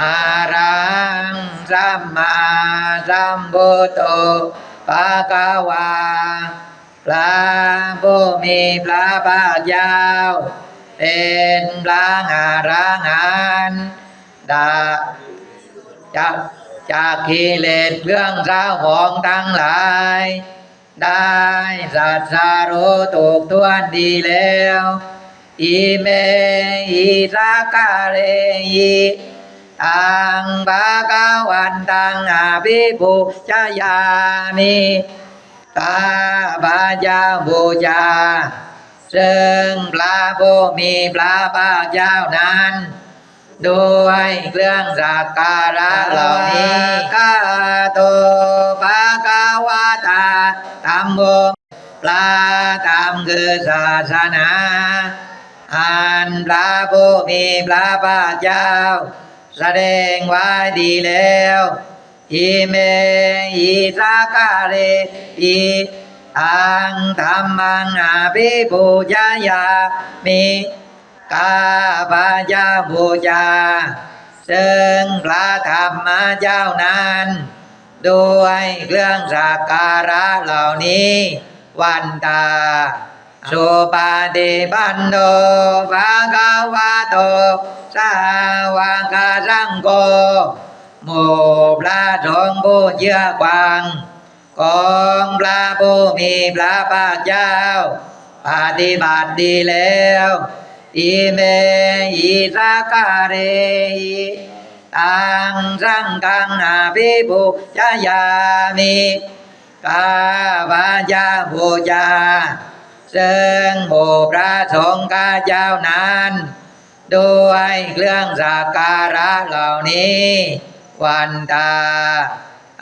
อารังสัมมาสัมพุทโธภะคะวาพระผู้มีพระภาคเจ้าเป็นพระอรหันดาจากจากกิเลสเครื่องเศร้าหมองทั้งหลาย ได้สัตสารู้ถูกทวนดีแล้ว อิเมอิสากาเรอิ อังบากาวันตังอาภิปุชยามิตาบาจาบูชาซึ่งพระผู้มีพระภาคเจ้านั้นด้วยเครื่องสักการะเหล่านี้กาโตภะคะวะตาธรรมโมพระธรรมคือศาสนาอันพระผู้มีพระภาคเจ้า แสดงไว้ดีแล้วอิเมอิสากาเรอิอังธรรมังอาภิปุจยามิกาบาจาบูชาซึ่งพระธรรมเจ้านั้นด้วยเครื่องสักการะเหล่านี้วันตา สุปาฏิปันโนภะคะวะโตสาวกสังโฆหมู่พระสงฆ์ผู้เชื่อกวา เดิมอิสากาเรงสังฆังอาภิปุชยามิกาบาจาบูชาซึ่งหมู่พระสงฆ์ข้าเจ้านั้นด้วยเครื่องสักการะเหล่านี้ วันตา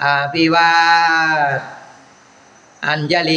อภิวาทอัญญลิ